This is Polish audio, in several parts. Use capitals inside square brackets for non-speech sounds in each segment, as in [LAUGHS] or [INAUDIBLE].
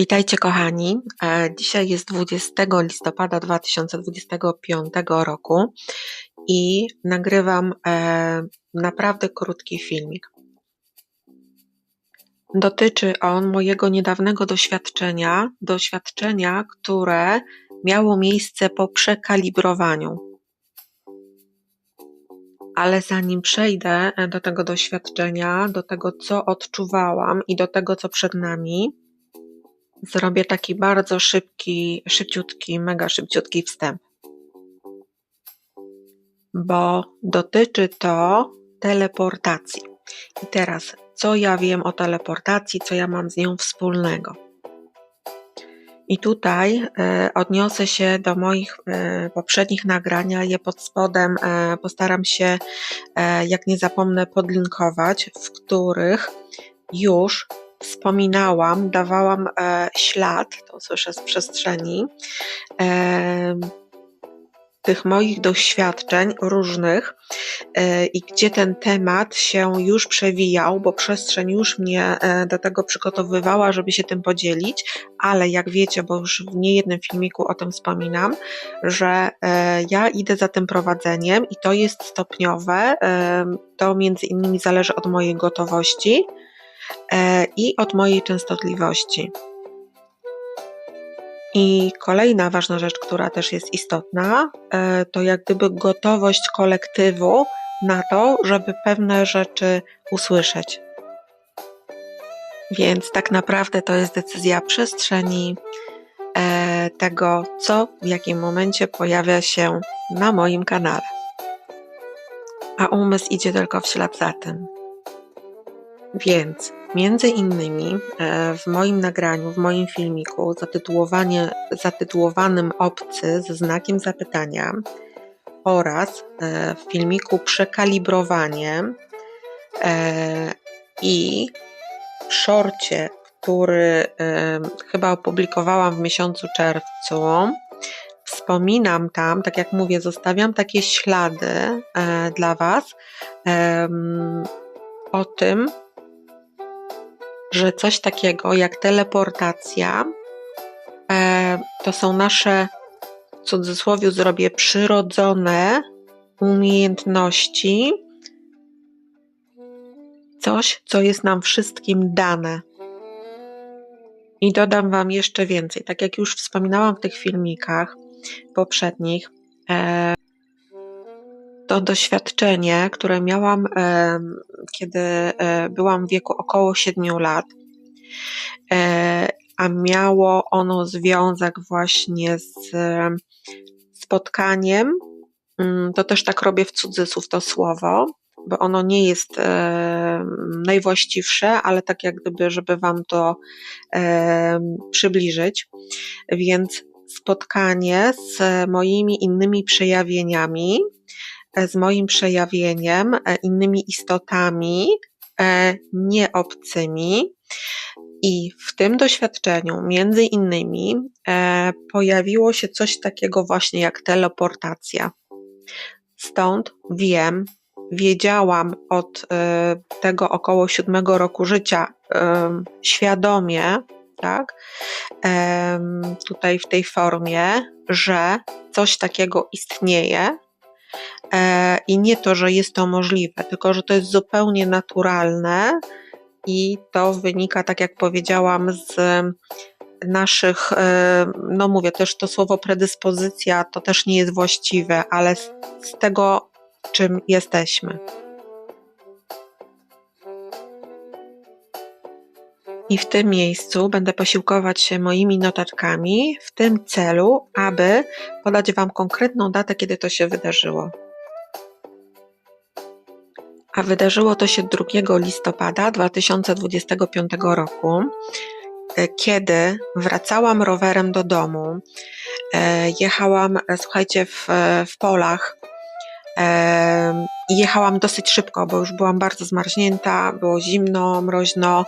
Witajcie kochani. E, Dzisiaj jest 20 listopada 2025 roku i nagrywam e, naprawdę krótki filmik. Dotyczy on mojego niedawnego doświadczenia, doświadczenia, które miało miejsce po przekalibrowaniu. Ale zanim przejdę e, do tego doświadczenia, do tego, co odczuwałam i do tego, co przed nami, zrobię taki bardzo szybki, szybciutki, mega szybciutki wstęp. Bo dotyczy to teleportacji. I teraz, co ja wiem o teleportacji, co ja mam z nią wspólnego? I tutaj e, odniosę się do moich e, poprzednich nagrań, je pod spodem e, postaram się, jak nie zapomnę, podlinkować, w których już wspominałam, dawałam e, ślad, to słyszę z przestrzeni, e, tych moich doświadczeń różnych e, i gdzie ten temat się już przewijał, bo przestrzeń już mnie e, do tego przygotowywała, żeby się tym podzielić, ale jak wiecie, bo już w niejednym filmiku o tym wspominam, że e, ja idę za tym prowadzeniem i to jest stopniowe, e, to między innymi zależy od mojej gotowości, i od mojej częstotliwości. I kolejna ważna rzecz, która też jest istotna, e, to jak gdyby gotowość kolektywu na to, żeby pewne rzeczy usłyszeć. Więc tak naprawdę to jest decyzja przestrzeni, e, tego, co w jakim momencie pojawia się na moim kanale. A umysł idzie tylko w ślad za tym. Więc między innymi e, w moim nagraniu, w moim filmiku zatytułowanym Obcy ze znakiem zapytania oraz e, w filmiku Przekalibrowanie e, i w szorcie, który chyba opublikowałam w miesiącu czerwcu, wspominam tam, tak jak mówię, zostawiam takie ślady dla Was o tym, że coś takiego jak teleportacja e, to są nasze, w cudzysłowie zrobię, przyrodzone umiejętności, coś, co jest nam wszystkim dane. I dodam Wam jeszcze więcej. Tak jak już wspominałam w tych filmikach poprzednich, e, to doświadczenie, które miałam, kiedy e, byłam w wieku około 7 lat, e, a miało ono związek właśnie z spotkaniem, mm, to też tak robię w cudzysłów to słowo, bo ono nie jest najwłaściwsze, ale tak jak gdyby, żeby Wam to przybliżyć. Więc spotkanie z moimi innymi przejawieniami, z moim przejawieniem, e, innymi istotami, e, nieobcymi. I w tym doświadczeniu, między innymi, pojawiło się coś takiego właśnie jak teleportacja. Stąd wiem, wiedziałam od tego około siódmego roku życia świadomie, tak, tutaj w tej formie, że coś takiego istnieje, E, I nie to, że jest to możliwe, tylko że to jest zupełnie naturalne i to wynika, tak jak powiedziałam, z naszych, e, no mówię też to słowo predyspozycja to też nie jest właściwe, ale z tego, czym jesteśmy. I w tym miejscu będę posiłkować się moimi notatkami w tym celu, aby podać Wam konkretną datę, kiedy to się wydarzyło a wydarzyło to się 2 listopada 2025 roku, e, kiedy wracałam rowerem do domu. E, jechałam, e, słuchajcie, w, w polach i jechałam dosyć szybko, bo już byłam bardzo zmarznięta, było zimno, mroźno,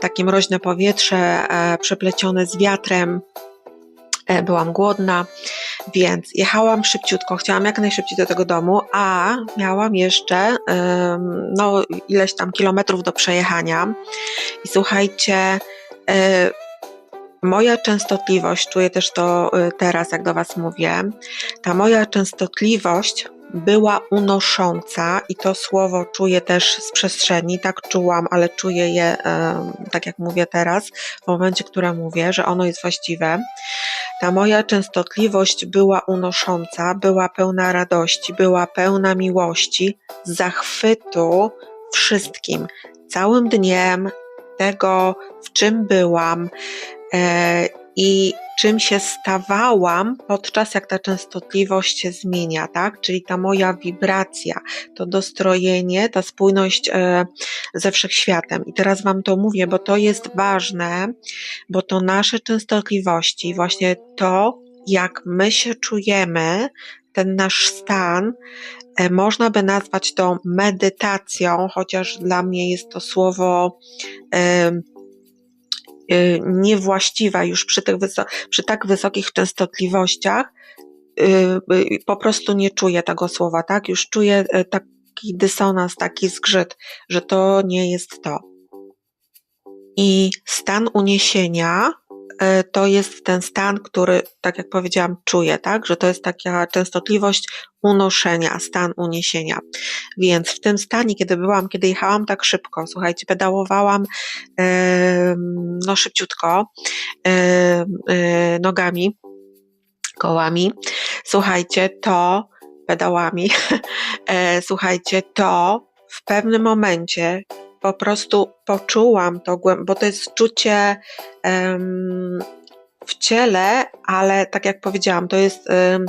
takie mroźne powietrze przeplecione z wiatrem. Byłam głodna więc jechałam szybciutko, chciałam jak najszybciej do tego domu, a miałam jeszcze no, ileś tam kilometrów do przejechania. I słuchajcie, e, moja częstotliwość, czuję też to teraz, jak do Was mówię, ta moja częstotliwość była unosząca i to słowo czuję też z przestrzeni, tak czułam, ale czuję je, tak jak mówię teraz, w momencie, które mówię, że ono jest właściwe. Ta moja częstotliwość była unosząca, była pełna radości, była pełna miłości, zachwytu wszystkim, całym dniem, tego, w czym byłam e, i czym się stawałam podczas jak ta częstotliwość się zmienia, tak? Czyli ta moja wibracja, to dostrojenie, ta spójność e, ze wszechświatem. I teraz Wam to mówię, bo to jest ważne, bo to nasze częstotliwości, właśnie to, jak my się czujemy, ten nasz stan, e, można by nazwać to medytacją, chociaż dla mnie jest to słowo Y, niewłaściwa już przy, tych przy tak wysokich częstotliwościach, y, y, po prostu nie czuję tego słowa, tak? Już czuję taki dysonans, taki zgrzyt, że to nie jest to. I stan uniesienia to jest ten stan, który, tak jak powiedziałam, czuję, tak? Że to jest taka częstotliwość unoszenia, stan uniesienia. Więc w tym stanie, kiedy byłam, kiedy jechałam tak szybko, słuchajcie, pedałowałam no szybciutko e, nogami, kołami, słuchajcie, to pedałami, [LAUGHS] e, słuchajcie, to w pewnym momencie po prostu poczułam to, bo to jest czucie um, w ciele, ale tak jak powiedziałam, to jest um,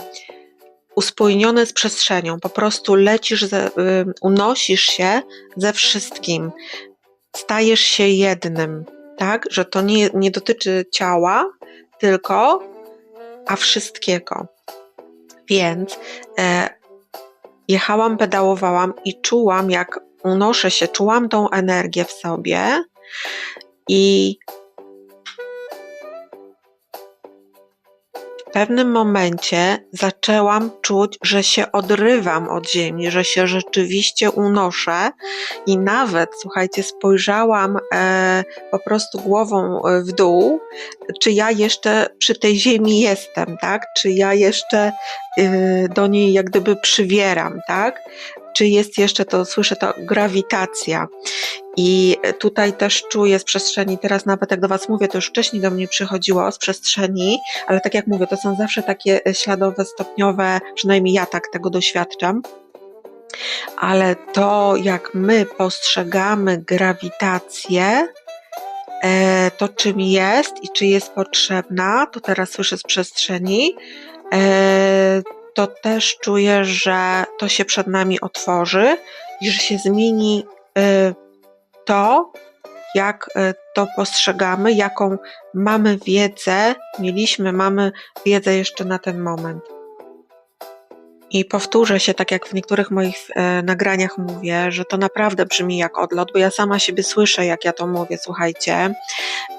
uspójnione z przestrzenią. Po prostu lecisz, ze, um, unosisz się ze wszystkim, stajesz się jednym, tak? Że to nie, nie dotyczy ciała, tylko a wszystkiego. Więc e, jechałam, pedałowałam i czułam, jak unoszę się, czułam tą energię w sobie i w pewnym momencie zaczęłam czuć, że się odrywam od ziemi, że się rzeczywiście unoszę i nawet, słuchajcie, spojrzałam e, po prostu głową e, w dół, czy ja jeszcze przy tej ziemi jestem, tak? Czy ja jeszcze e, do niej jak gdyby przywieram, tak? Czy jest jeszcze to, słyszę to, grawitacja. I tutaj też czuję z przestrzeni, teraz nawet jak do Was mówię, to już wcześniej do mnie przychodziło z przestrzeni, ale tak jak mówię, to są zawsze takie śladowe, stopniowe, przynajmniej ja tak tego doświadczam. Ale to, jak my postrzegamy grawitację, e, to czym jest i czy jest potrzebna, to teraz słyszę z przestrzeni, e, to też czuję, że to się przed nami otworzy i że się zmieni y, to, jak y, to postrzegamy, jaką mamy wiedzę, mieliśmy, mamy wiedzę jeszcze na ten moment. I powtórzę się, tak jak w niektórych moich e, nagraniach mówię, że to naprawdę brzmi jak odlot, bo ja sama siebie słyszę, jak ja to mówię, słuchajcie.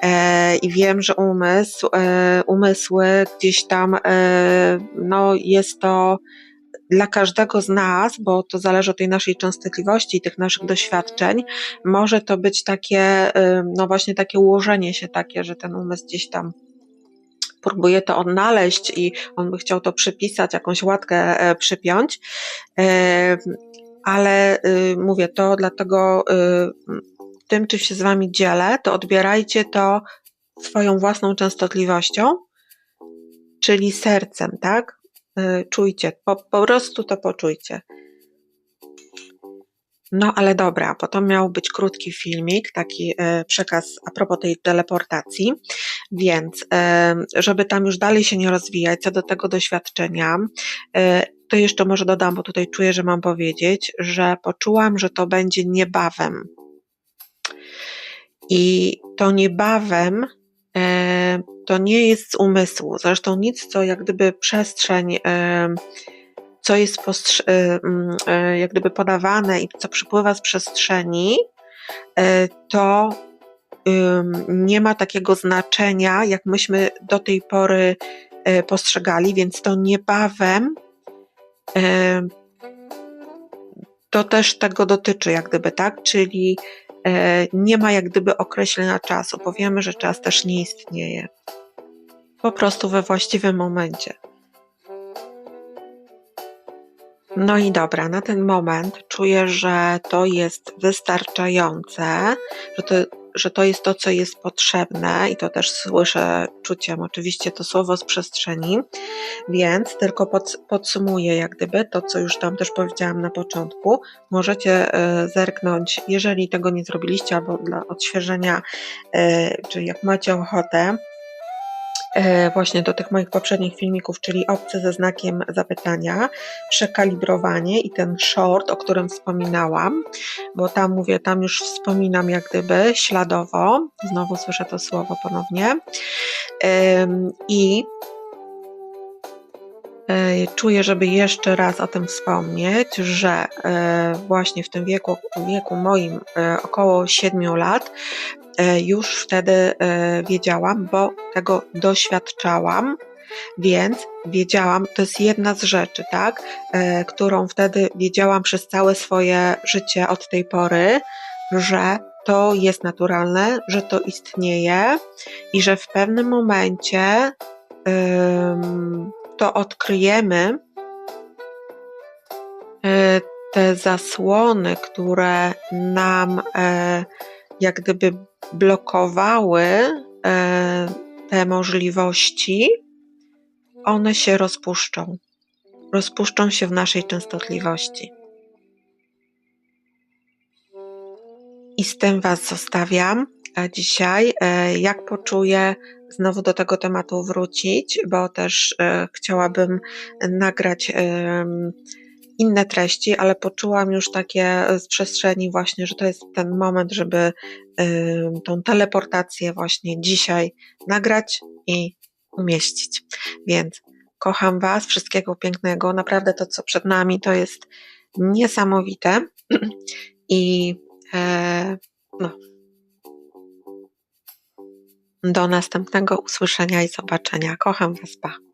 E, I wiem, że umysł, e, umysły gdzieś tam, e, no jest to dla każdego z nas, bo to zależy od tej naszej częstotliwości i tych naszych doświadczeń, może to być takie, e, no właśnie takie ułożenie się takie, że ten umysł gdzieś tam próbuje to odnaleźć i on by chciał to przypisać, jakąś łatkę e, przypiąć. E, ale y, mówię to dlatego y, tym, czym się z Wami dzielę, to odbierajcie to swoją własną częstotliwością, czyli sercem, tak? Y, czujcie, po, po prostu to poczujcie. No ale dobra, to miał być krótki filmik, taki e, przekaz a propos tej teleportacji, więc e, żeby tam już dalej się nie rozwijać co do tego doświadczenia, e, to jeszcze może dodam, bo tutaj czuję, że mam powiedzieć, że poczułam, że to będzie niebawem. I to niebawem to nie jest z umysłu. Zresztą nic, co jak gdyby przestrzeń co jest y, mm, y, jak gdyby podawane i co przypływa z przestrzeni, y, to nie ma takiego znaczenia, jak myśmy do tej pory postrzegali, więc to niebawem to też tego dotyczy, jak gdyby, tak? Czyli nie ma jak gdyby określenia czasu, powiemy, że czas też nie istnieje. po prostu we właściwym momencie. No i dobra, na ten moment czuję, że to jest wystarczające, że to, że to jest to, co jest potrzebne, i to też słyszę czuciem oczywiście to słowo z przestrzeni, więc tylko pod, podsumuję, jak gdyby to, co już tam też powiedziałam na początku. Możecie y, zerknąć, jeżeli tego nie zrobiliście, albo dla odświeżenia, y, czy jak macie ochotę, E, właśnie do tych moich poprzednich filmików, czyli obcy ze znakiem zapytania, przekalibrowanie i ten short, o którym wspominałam, bo tam mówię, tam już wspominam jak gdyby śladowo, znowu słyszę to słowo ponownie. I e, czuję, żeby jeszcze raz o tym wspomnieć, że e, właśnie w tym wieku, wieku moim około 7 lat E, już wtedy e, wiedziałam, bo tego doświadczałam, więc wiedziałam, to jest jedna z rzeczy, tak, e, którą wtedy wiedziałam przez całe swoje życie od tej pory, że to jest naturalne, że to istnieje i że w pewnym momencie to odkryjemy, te zasłony, które nam jak gdyby blokowały e, te możliwości, one się rozpuszczą. Rozpuszczą się w naszej częstotliwości. I z tym Was zostawiam dzisiaj. E, jak poczuję, znowu do tego tematu wrócić, bo też e, chciałabym nagrać inne treści, ale poczułam już takie z przestrzeni właśnie, że to jest ten moment, żeby y, tą teleportację właśnie dzisiaj nagrać i umieścić. Więc kocham Was, wszystkiego pięknego. Naprawdę to, co przed nami, to jest niesamowite. [CLEARS THROAT] I e, no. Do następnego usłyszenia i zobaczenia. Kocham Was, pa.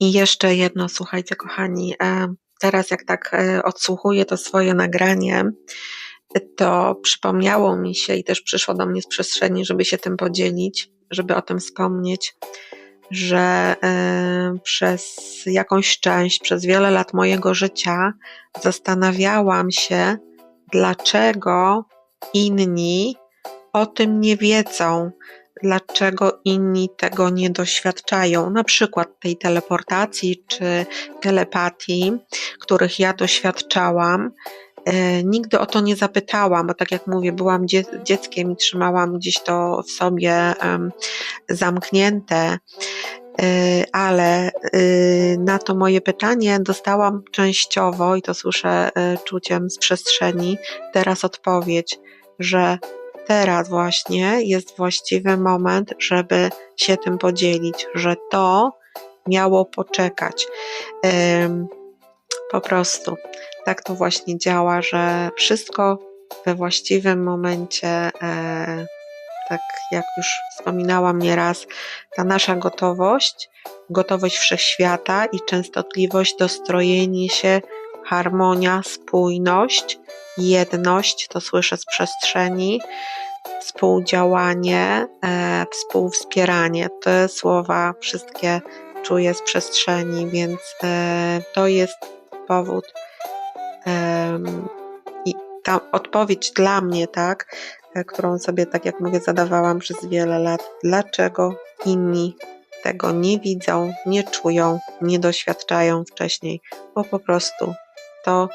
I jeszcze jedno, słuchajcie, kochani, e, teraz jak tak e, odsłuchuję to swoje nagranie, to przypomniało mi się i też przyszło do mnie z przestrzeni, żeby się tym podzielić, żeby o tym wspomnieć, że e, przez jakąś część, przez wiele lat mojego życia zastanawiałam się, dlaczego inni o tym nie wiedzą, dlaczego inni tego nie doświadczają, na przykład tej teleportacji czy telepatii, których ja doświadczałam. E, nigdy o to nie zapytałam, bo tak jak mówię, byłam dzie dzieckiem i trzymałam gdzieś to sobie zamknięte, e, ale e, na to moje pytanie dostałam częściowo, i to słyszę czuciem z przestrzeni, teraz odpowiedź, że teraz właśnie jest właściwy moment, żeby się tym podzielić, że to miało poczekać. Po prostu tak to właśnie działa, że wszystko we właściwym momencie, e, tak jak już wspominałam nieraz, ta nasza gotowość, gotowość wszechświata i częstotliwość, dostrojenie się, harmonia, spójność, jedność, to słyszę z przestrzeni, współdziałanie, e, współwspieranie. Te słowa wszystkie czuję z przestrzeni, więc e, to jest powód e, i ta odpowiedź dla mnie, tak, e, którą sobie, tak jak mówię, zadawałam przez wiele lat, dlaczego inni tego nie widzą, nie czują, nie doświadczają wcześniej, bo po prostu to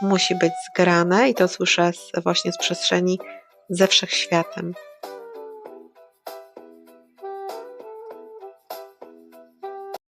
musi być zgrane i to słyszę właśnie z przestrzeni ze wszechświatem.